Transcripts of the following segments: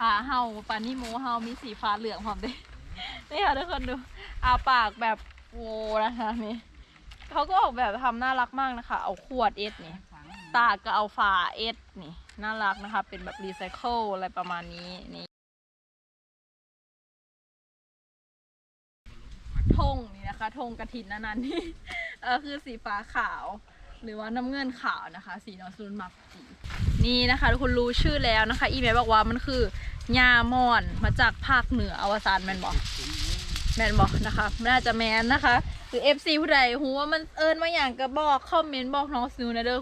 ขาเฮาปานิโมเฮามีสีฟ้าเหลืองพร้อมเด้นี่ค่ะทุกคนดูอาปากแบบโวนะคะนี่เขาก็ออกแบบทำน่ารักมากนะคะ เอาขวดเอสนี่ตาก็เอาฝาเอสนี่น่ารักนะคะ เป็นแบบรีไซเคิลอะไรประมาณนี้นี่ธงนี่นะคะธงกระถินนันนันนี่เออคือสีฟ้าขาว หรือว่าน้ำเงินขาวนะคะ สีนอสุนมักจีนี่นะคะ ทุกคนรู้ชื่อแล้วนะคะ อีเมลบอกว่ามันคือยามอนมาจากภาคเหนืออวสานแมนบอกแมนบอกนะคะน่าจะแมนนะคะ หรือ FC ผู้ใดหูว่ามันเอิญมาอย่างก็บอกคอมเมนต์บอกน้องซิวนะเด้อ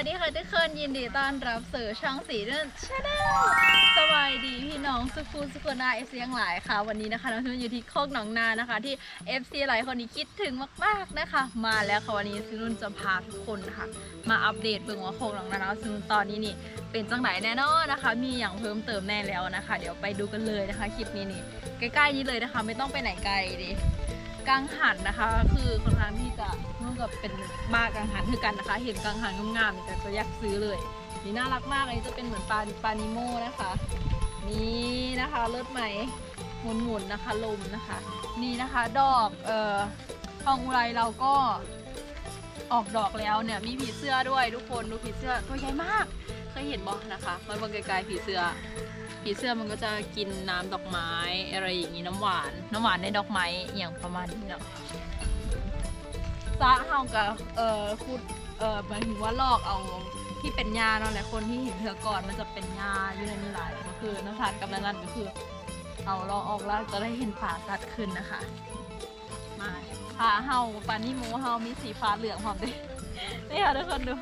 วัสดีค่ะทุกคนยินดีต้อนรับสู่ช่องสีเดินชาแนลสวัสดีพี่น้องสุฟูสุขนาเอฟซีทั้งหลายค่ะ วันนี้นะคะน้องซินอยู่ที่โคกหนองนานะคะ ที่ FC หลายคนนี้คิดถึงมากๆนะคะ มาแล้วค่ะวันนี้ซินุ่นจะพาทุกคนนะคะมาอัปเดตเบิ่งว่าโคกหนองนาแล้วซินุ่นตอนนี้นี่เป็นจังไหนแน่นอนนะคะ มีอย่างเพิ่มเติมแน่แล้วนะคะ เดี๋ยวไปดูกันเลยนะคะคลิปนี้นี่ใกล้ๆนี้เลยนะคะ ไม่ต้องไปไหนไกลดิ กังหันนะคะ คือค่อนข้างที่จะนุ่นกับเป็นบ้ากังหันคือกันนะคะ เห็นกังหันงามๆนี่แต่จะอยากซื้อเลย นี่น่ารักมากอันนี้จะเป็นเหมือนปลาปลานิโมนะคะ นี่นะคะเลิศไหมหมุนๆนะคะลมนะคะ นี่นะคะดอกเอ่อทองอุไรเราก็ออกดอกแล้วเนี่ยมีผีเสื้อด้วยทุกคนดูผีเสื้อตัวใหญ่มาก ยเห็นบอนะคะมาเบิ่งไกลๆผีเสื้อ ผีเสื้อมันก็จะกินน้ำดอกไม้อะไรอย่างนี้น้ำหวาน น้ำหวานในดอกไม้อย่างประมาณนี้เนาะซะเฮากับเอ่อคุดเอ่อหมายถึงว่าลอกเอาที่เป็นยาเนาะแหละคนที่เห็นเธอก่อนมันจะเป็นยาอยู่ในนี้หลายก็คือน้ำตาลกับนั่นก็คือ เอาลอกออกแล้วจะได้เห็นฝาสัดขึ้นนะคะ มาขาเฮาปานิโมเฮามีสีฟ้าเหลืองพร้อมด้นี่ค่ะทุกคนดู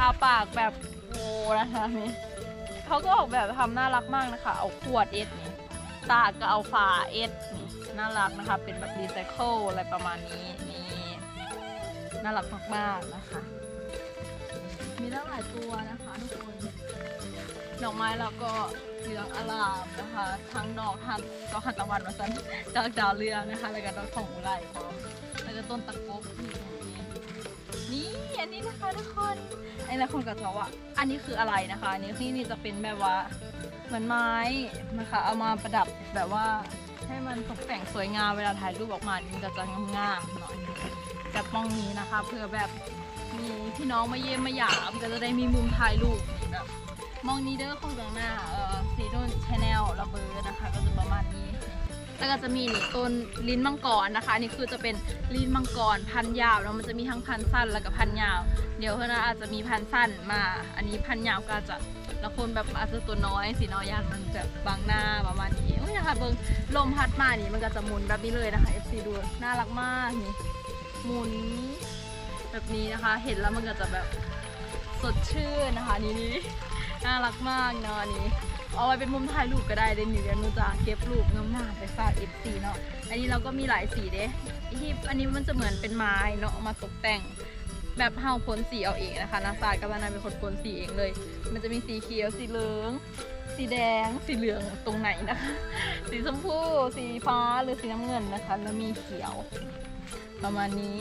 อาปากแบบ โวนะคะนี่เขาก็ออกแบบทำน่ารักมากนะคะ เอาขวดเอสนี่ตาก็เอาฝาเอสนี่น่ารักนะคะ เป็นแบบรีไซเคิลอะไรประมาณนี้นี่น่ารักมากๆนะคะ มีตั้งหลายตัวนะคะทุกคนดอกไม้เราก็เหลืองอลามนะคะ ทั้งดอกทั้งดอกขันตะวันมาสันดอกดาวเรืองนะคะ แล้วก็ดอกของอุไรพร้อมแล้วก็ต้นตะกบที่ นี่อันนี้นะคะทุกคนไอ้หลายคนก็จะว่าอันนี้คืออะไรนะคะอันนี้ที่นี่จะเป็นแบบว่าเหมือนไม้นะคะเอามาประดับแบบว่าให้มันตกแต่งสวยงามเวลาถ่ายรูปออกมามันก็จะงามๆหน่อยกับมองนี้นะคะเพื่อแบบมีพี่น้องมาเยี่ยมมาหยามก็จะได้มีมุมถ่ายรูปแบบมองนี้เด้อของเบื้องหน้าเออซีโดนชาแนลระเบิดนะคะ ก็จะประมาณนี้ แล้วก็จะมีนี่ต้นลิ้นมังกรนะคะ นี่คือจะเป็นลิ้นมังกรพันยาวแล้วมันจะมีทั้งพันสั้นแล้วก็พันยาว เดี๋ยวเพื่อนอาจจะมีพันสั้นมา อันนี้พันยาวก็จะล้วคนแบบอาจจะตัวน้อยสีน้อยยานมันแบบบางหน้าประมาณนี้โอ้ยนะคะเบิงลมพัดมานี่มันก็จะหมุนแบบนี้เลยนะคะ FC ดูน่ารักมากนี่หมุนแบบนี้นะคะ เห็นแล้วมันก็จะแบบสดชื่นนะคะนี่นี่น่ารักมากเนาะอันนี้ เอาไว้เป็นมุมถ่ายรูปก็ได้เดนนี่เดี๋ยวหนูจะเก็บรูปงามๆไปฝาก FC เนาะ อันนี้เราก็มีหลายสีเด้ที่อันนี้มันจะเหมือนเป็นไม้เนาะเอามาตกแต่งแบบเฮาพ่นสีเอาเองนะคะนาซากับวานาเป็นคนพ่นสีเองเลย มันจะมีสีเขียว สีเหลือง สีแดง สีเหลืองตรงไหนนะคะ สีชมพู สีฟ้า หรือสีน้ำเงินนะคะ แล้วมีเขียว ประมาณนี้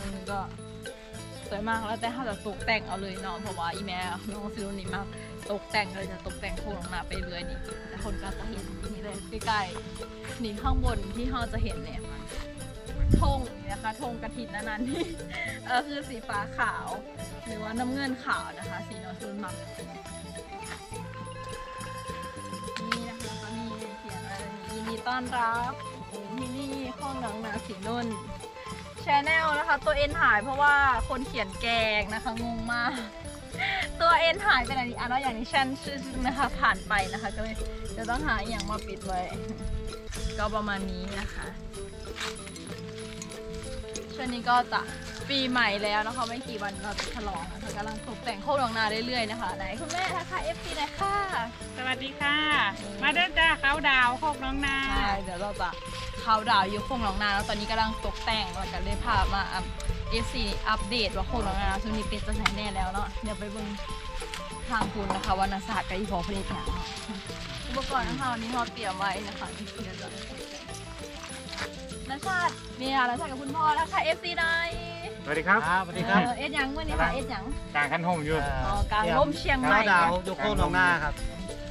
มันก็สวยมากแล้วแต่ถ้าจะตกแต่งเอาเลยเนาะ เพราะว่าอีแม่น้องซิโนนี่มาก ตกแต่งเลยจะตกแต่งโครงลงมาไปเรื่อยนี่แต่คนก็จะเห็นนี่เลยใกล้ๆนี่ข้างบนที่เราจะเห็นเนี่ยธงนะคะธงกระถินนันนันนี่เออคือสีฟ้าขาว หรือว่าน้ำเงินขาวนะคะ สีนอซูนมักนี่นะคะก็มีเขียนอะไรนี่ยินดีต้อนรับที่นี่ห้องหนังนาสีนุ่นชแนลนะคะ ตัวเอ็นหายเพราะว่าคนเขียนแกงนะคะงงมาก ตัวเอ็นหายไปไหนอะแล้วอย่างนี้ฉันชื่อนะคะผ่านไปนะคะ ก็เลยจะต้องหาอย่างมาปิดไว้ ก็ประมาณนี้นะคะช่วงนี้ก็จะปีใหม่แล้วนะคะไม่กี่วันเราจะฉลองนะคะกำลังตกแต่งโคกหนองนาเรื่อยๆนะคะไหนคุณแม่ทักทายเอฟซีหน่อยค่ะสวัสดีค่ะ มาเด้อจ้าเขาดาวโคกน้องนาใช่เดี๋ยวเราจะเข้าดาวอยู่โคกหนองนาแล้วตอนนี้กำลังตกแต่งแล้วกันเลยพามา เอฟซีอัปเดตว่าโคกหนองนาช่วงนี้เป็นจะไหนแน่แล้วเนาะเดี๋ยวไปเบิ่งทางคุณนะคะวรรณศาสตร์กับอีพอผลิตหนังอุปกรณ์นะคะวันนี้เราเตรียมไว้นะคะเดี๋ยวจะชาตินี่ค่ะแล้วชาติกับคุณพ่อนะคะ FC ได้สวัสดีครับครับสวัสดีครับ เออเอ็ดหยังวันนี้ค่ะเอ็ดหยังกลางคันโฮมอยู่อ๋อกลางร่มเชียงใหม่ดาวโยโก้น้องหน้าครับ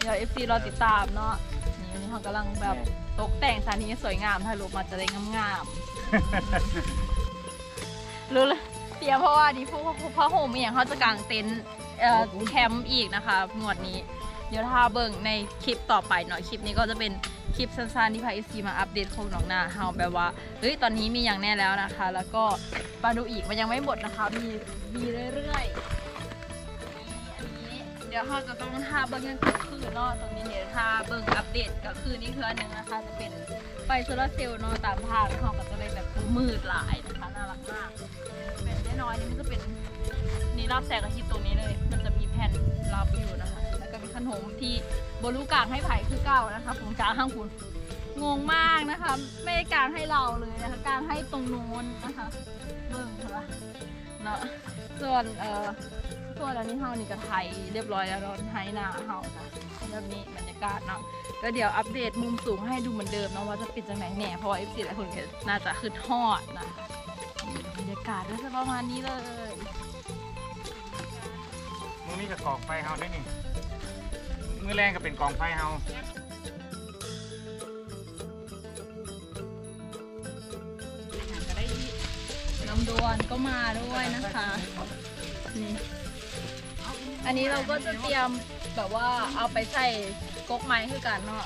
เดี๋ยว FC รอติดตามเนาะนี่วันนี้เขากำลังแบบตกแต่งสถานที่ให้สวยงามถ่ายรูปมาจะได้งามๆ รู้เลยเตรียมเพราะว่านี่พวกพระโฮมอย่างเขาจะกางเต็นท์เอ่อแคมป์อีกนะคะงวดนี้ เดี๋ยวถ้าเบิ่งในคลิปต่อไปเนาะคลิปนี้ก็จะเป็นคลิปสั้นๆที่พาเอซีมาอัปเดตของน้องนาเฮาแบบว่าเฮ้ยตอนนี้มีอย่างแน่แล้วนะคะ แล้วก็มาดูอีกมันยังไม่หมดนะคะมีมีเรื่อยๆ ดี๋ยวเราจะต้องท่าเบิ่งกันก็คือเนาะตรงนี้เดี๋ยวท่าเบิ่งอัปเดตก็คือนี่คืออันหนึงนะคะ จะเป็นไฟโซลาร์เซลล์เนาะตามทางเขาก็จะเลยแบบมืดหลายนะคะน่ารักมากเป็นแน่นอนนี่มันจะเป็นนี่รับแสงอาทิตย์ตรงนี้เลย มันจะมีแผ่นรับอยู่นะคะ แล้วก็มีขนมที่บรูกลางให้ไผ่คือเก้านะคะผมจ้าห้างคุณงงมากนะคะ ไม่ได้กลางให้เราเลยนะคะกลางให้ตรงโน้นนะคะเบิ่งเถอะวะเนาะส่วนเอ่อ ส่วนอันนี้เฮานี่ก็ไทยเรียบร้อยแล้วเนาะไทยหน้าเฮาค่ะแบบนี้บรรยากาศเนาะก็เดี๋ยวอัปเดตมุมสูงให้ดูเหมือนเดิมเนาะว่าจะป็นจังไหนแหน่เพราะว่าเอฟซีหลายคนน่าจะคือทอดนะบรรยากาศก็จะประมาณนี้เลยมือนี้กับกองไฟเฮาได้นี่มือแรงก็เป็นกองไฟเฮาก็ได้น้ำดวนก็มาด้วยนะคะนี่ อันนี้เราก็จะเตรียมแบบว่าเอาไปใส่ก๊กไม้คือกันเนาะ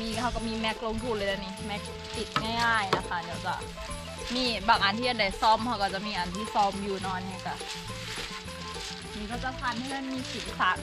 มีเขาก็มีแม็กลงทุนเลยนะนี่แม็กติดง่ายๆนะคะเดี๋ยวจะมีบางอันที่อันใดซ่อมเขาก็จะมีอันที่ซ่อมอยู่นอนเนี่ยก็นี่ก็จะพันให้มันมีสีสัน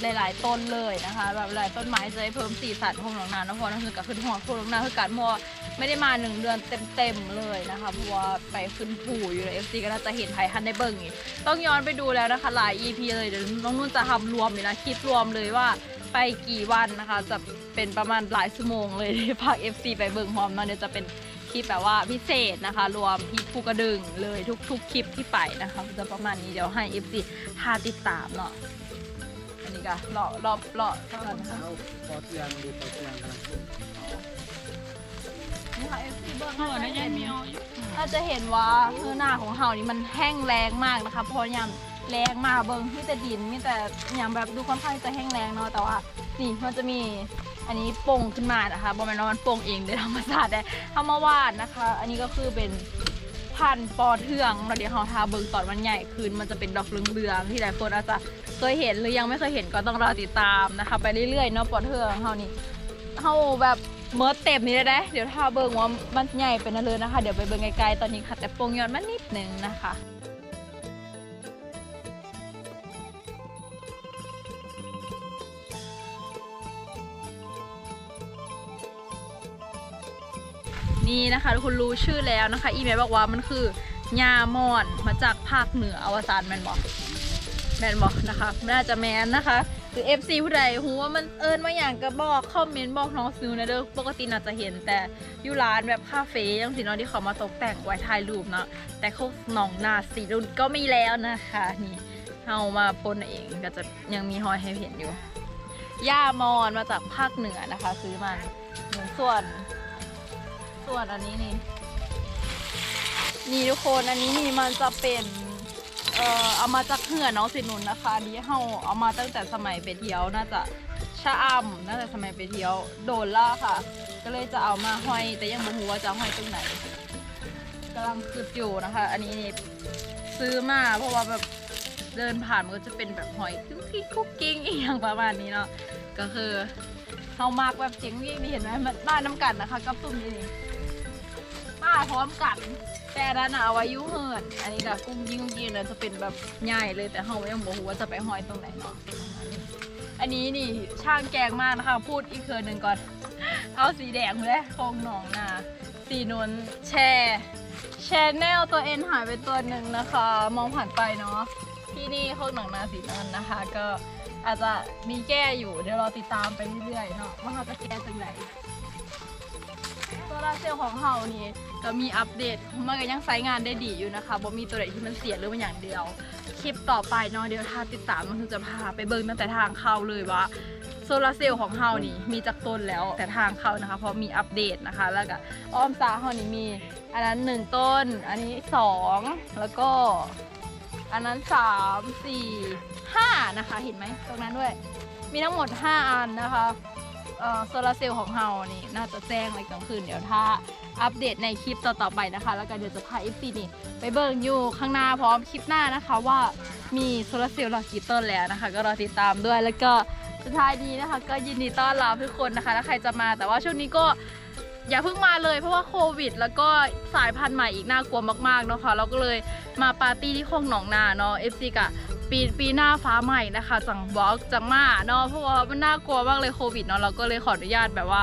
หลาย ๆ ต้นเลยนะคะ แบบหลายต้นไม้จะได้เพิ่มสีสันของหนองนาเนาะเพราะนั่นคือกับขึ้นหัวของหนองนาคือการมัว ไม่ได้มาหนึ่งเดือนเต็มๆเลยนะคะเพราะว่าไปขึ้นผูอยู่ใน FC ก็น่าจะเห็นไทยทันได้เบิ่งอีกต้องย้อนไปดูแล้วนะคะหลาย EP เลยเดี๋ยวน้องนุ่นจะทำรวมอยู่นะคลิปรวมเลยว่าไปกี่วันนะคะ จะเป็นประมาณหลายชั่วโมงเลยที่ภาค FC ไปเบิ่งพร้อมเนาะเดี๋ยวจะเป็นคลิปแบบว่าพิเศษนะคะ รวมที่ภูกระดึงเลยทุก ๆ คลิปที่ไปนะคะจะประมาณนี้เดี๋ยวให้ FC ทาติดตามเนาะอันนี้ก็รอรอบรอบก่อนนะคะปอเตียงดูปอเตียงกำลัง นนี่ค่ะ FC เบิ่งเออได้ยัเห็งนมีเอาถ้าจะเห็นว่าคือหน้าของเฮานี่มันแห้งแรงมากนะคะเพราะยามแรงมากเบิ่งที่แต่ดินมีแต่อย่างแบบดูค่อนข้างจะแห้งแรงเนาะแต่ว่านี่มันจะมีอันนี้โป่งขึ้นมานะคะบอมแมนมันโป่งเองเด้ธรรมศาตร์ได้ทำมาวาดนะคะ อันนี้ก็คือเป็นพันปอเทืองเราเดี๋ยวเราทาเบิงตอนมันใหญ่ขึ้นมันจะเป็นดอกเหลืองๆที่หลายคนอาจจะเคยเห็นหรือยังไม่เคยเห็นก็ต้องรอติดตามนะคะ ไปเรื่อยๆเนาะปอเทืองเฮานี่เฮาแบบ เมิร์ดเต็มนี่เลยนะเดี๋ยวถ้าเบิงว่ามันใหญ่เป็นนั่นเลยนะคะ เดี๋ยวไปเบิงไกลๆตอนนี้ค่ะ แต่โป่งยอดมันนิดนึงนะคะนี่นะคะทุกคนรู้ชื่อแล้วนะคะ อีเมลบอกว่ามันคือยามอนมาจากภาคเหนืออวสานแมนบอกแมนบอกนะคะน่าจะแมนนะคะ หรือ FC ผู้ใดหูว่ามันเอิญมาอย่างก็บอกคอมเมนต์บอกน้องซิวนะเด้อปกติน่าจะเห็นแต่อยูร้านแบบคาเฟ่ยังสิเนาะที่เขามาตกแต่งไว้ถ่ายรูปเนาะแต่เขาหนองนาสีรุ่นก็มีแล้วนะคะนี่เอามาพ่นเองก็จะยังมีหอยให้เห็นอยู่ย่ามอนมาจากภาคเหนือนะคะ ซื้อมันส่วน ส่วนอันนี้นี่นี่ทุกคนอันนี้นี่มันจะเป็นเอ่อเอามาจาก เหือน้องสินุนนะคะอันนี้เฮาเอามาตั้งแต่สมัยไปเที่ยวน่าจะชะอำน่าจะสมัยไปเที่ยวโดนล่าค่ะ ก็เลยจะเอามาห้อยแต่ยังไม่รู้ว่าจะห้อยตรงไหนกำลังคิดอยู่นะคะ อันนี้ซื้อมาเพราะว่าแบบเดินผ่านมันก็จะเป็นแบบหอยคุกกิ้งคุกกิ้งอีกอย่างประมาณนี้เนาะก็คือเฮามากแบบเจ๋งยิ่งนี่เห็นไหมมันบ้านน้ำกันนะคะกับตุ้มนี่่าพร้อมกัน แต่อันนั้นน่ะเอาไว้ยุ่เหินอันนี้ก็กุ้งยิงกุ้งยิงเนี่ยจะเป็นแบบใหญ่เลยแต่เฮายังบอกว่าจะไปห้อยตรงไหนเนาะอันนี้นี่ช่างแกงมากนะคะ พูดอีกเคืนหนึ่งก่อน เอาสีแดงเลยคงหนองนาสีนวลแชร์แชนแนลตัวเอ็นหายไปตัวหนึ่งนะคะ มองผ่านไปเนาะที่นี่โคกหนองนาสีนวลนะคะ ก็อาจจะมีแก้อยู่เดี๋ยวเราติดตามไปเรื่อยๆเนาะว่าเขาจะแก้จังไหน ร์เซลของเฮานี่ก็มีอัปเดตมันก็ยังใช้งานได้ดีอยู่นะคะบ่มีตัวไหนที่มันเสียหรือมันอย่างเดียว คลิปต่อไปเนาะเดี๋ยวถ้าติดตามมันจะพาไปเบิ่งตั้งแต่ทางเข้าเลยว่าโซลาร์เซลล์ของเฮานี่มีจากต้นแล้วแต่ทางเขานะคะเพราะมีอัปเดตนะคะ แล้วก็อ้อมซาเฮานี่มี อันนั้นหนึ่งต้น อันนี้สองแล้วก็ อันนั้นสามสี่ห้านะคะเห็นไหมตรงนั้นด้วย มีทั้งหมด 5 อันนะคะ โซลาเซลล์ของเฮานี่น่าจะแจ้งในกลางคืนเดี๋ยวถ้าอัปเดตในคลิปต่อๆไปนะคะ แล้วก็เดี๋ยวจะพา FC นี่ไปเบิ่งอยู่ข้างหน้าพร้อมคลิปหน้านะคะว่ามีโซลาเซลล์หลอดกี่ต้นแล้วนะคะ ก็รอติดตามด้วยแล้วก็สุดท้ายนี้นะคะ ก็ยินดีต้อนรับทุกคนนะคะถ้าใครจะมาแต่ว่าช่วงนี้ก็อย่าเพิ่งมาเลยเพราะว่าโควิด แล้วก็สายพันธุ์ใหม่อีกน่ากลัวมากๆเนาะค่ะเราก็เลยมาปาร์ตี้ที่โคงหนองนาเนาะ FC กะ ปีปีหน้าฟ้าใหม่นะคะ จังบล็อกจังมาเนาะเพราะว่ามันน่ากลัวมากเลยโควิดเนาะเราก็เลยขออนุญาตแบบว่า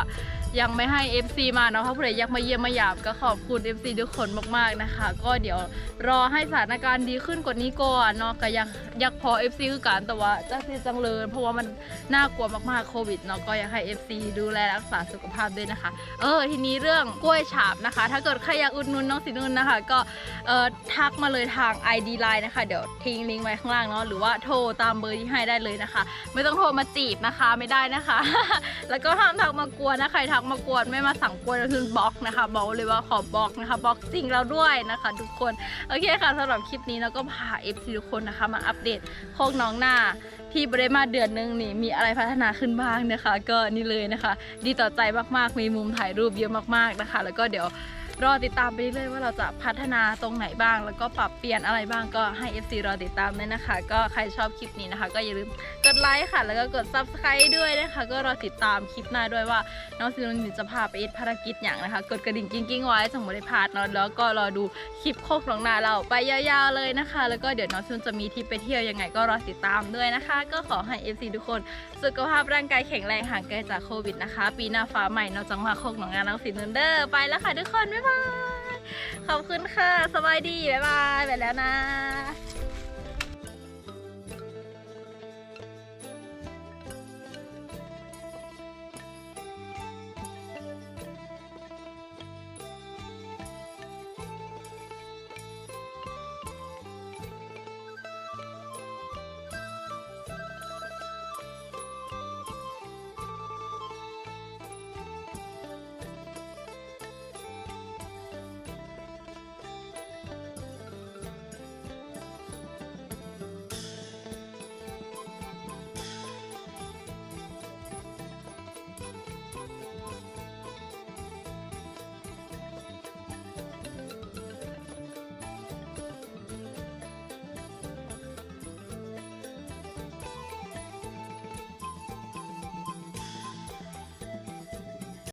ยังไม่ให้ FC มาเนาะถ้าผู้ใดอยากมาเยี่ยมมาหยาบก็ขอบคุณ FC ทุกคนมากๆนะคะ ก็เดี๋ยวรอให้สถานการณ์ดีขึ้นกว่านี้ก่อนเนาะก็ยังอยากพอ FC คือกันแต่ว่าจะสียจังเลยเพราะว่ามันน่ากลัวมากๆโควิดเนาะก็อยากให้ FC ดูแลรักษาสุขภาพด้วยนะคะ เออทีนี้เรื่องกล้วยฉาบนะคะ ถ้าเกิดใครอยากอุดหนุนน้องสินุนนะคะ ก็เอ่อทักมาเลยทาง ID Line นะคะ เดี๋ยวทิ้งลิงก์ไว้ข้างล่างเนาะหรือว่าโทรตามเบอร์ที่ให้ได้เลยนะคะ ไม่ต้องโทรมาจีบนะคะไม่ได้นะคะ แล้วก็ห้ามทักมากลัวนนะใครทักมากวนไม่มาสั่งกวนก็คือบล็อกนะคะ บอกเลยว่าขอบล็อกนะคะบล็อกจริงเราด้วยนะคะทุกคนโอเคค่ะสำหรับคลิปนี้เราก็พาเอฟทุกคนนะคะ มาอัปเดตโคกน้องหน้าที่บริมาเดือนนึงนี่มีอะไรพัฒนาขึ้นบ้างนะคะ ก็นี่เลยนะคะ ดีต่อใจมากๆมีมุมถ่ายรูปเยอะมากๆนะคะ แล้วก็เดี๋ยว รอติดตามไปเรื่อยๆว่าเราจะพัฒนาตรงไหนบ้าง แล้วก็ปรับเปลี่ยนอะไรบ้างก็ให้ FC รอติดตามด้วยนะคะ ก็ใครชอบคลิปนี้นะคะ ก็อย่าลืมกดไลค์ค่ะ แล้วก็กด subscribe ด้วยนะคะ ก็รอติดตามคลิปหน้าด้วยว่าน้องซินุนจะพาไปเอ็ดภารกิจอย่างนะคะ กดกระดิ่งกิ้งๆไว้สมมติได้พลาดเนาะแล้วก็รอดูคลิปโคกหนองนาเราไปยาวๆเลยนะคะ แล้วก็เดี๋ยวน้องซินุนจะมีทริปไปเที่ยวยังไงก็รอติดตามด้วยนะคะ ก็ขอให้ FC ทุกคน สุขภาพร่างกายแข็งแรงห่างไกลจากโควิดนะคะ ปีหน้าฟ้าใหม่นอกจากมาโคกหนองงานนังสินเดอร์ไปแล้วค่ะทุกคน บ๊ายบาย ขอบคุณค่ะ สบายดี บ๊ายบาย ไปแล้วนะ